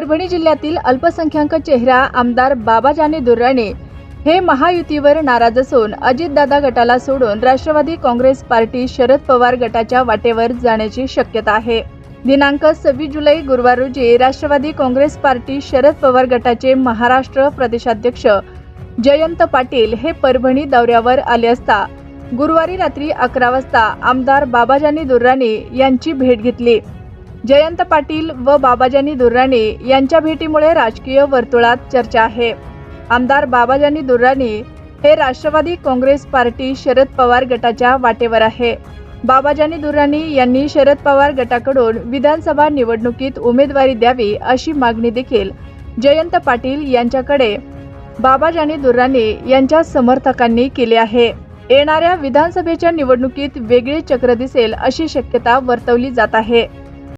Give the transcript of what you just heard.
परभणी जिल्ह्यातील अल्पसंख्याक चेहरा आमदार बाबाजानी दुर्राणे हे महायुतीवर नाराज असून अजितदादा गटाला सोडून राष्ट्रवादी काँग्रेस पार्टी शरद पवार गटाच्या वाटेवर जाण्याची शक्यता आहे. दिनांक सव्वीस जुलै गुरुवार रोजी राष्ट्रवादी काँग्रेस पार्टी शरद पवार गटाचे महाराष्ट्र प्रदेशाध्यक्ष जयंत पाटील हे परभणी दौऱ्यावर आले असता गुरुवारी रात्री अकरा वाजता आमदार बाबाजानी दुर्राणी यांची भेट घेतली. जयंत पाटील व बाबाजानी दुर्राणी यांच्या भेटीमुळे राजकीय वर्तुळात चर्चा आहे. आमदार बाबाजानी दुर्राणी हे राष्ट्रवादी काँग्रेस पार्टी शरद पवार गटाच्या वाटेवर आहे. बाबाजानी दुर्राणी यांनी शरद पवार गटाकडून विधानसभा निवडणुकीत उमेदवारी द्यावी अशी मागणी देखील जयंत पाटील यांच्याकडे बाबाजानी दुर्राणी यांच्या समर्थकांनी केली आहे. येणाऱ्या विधानसभेच्या निवडणुकीत वेगळे चक्र दिसेल अशी शक्यता वर्तवली जात आहे.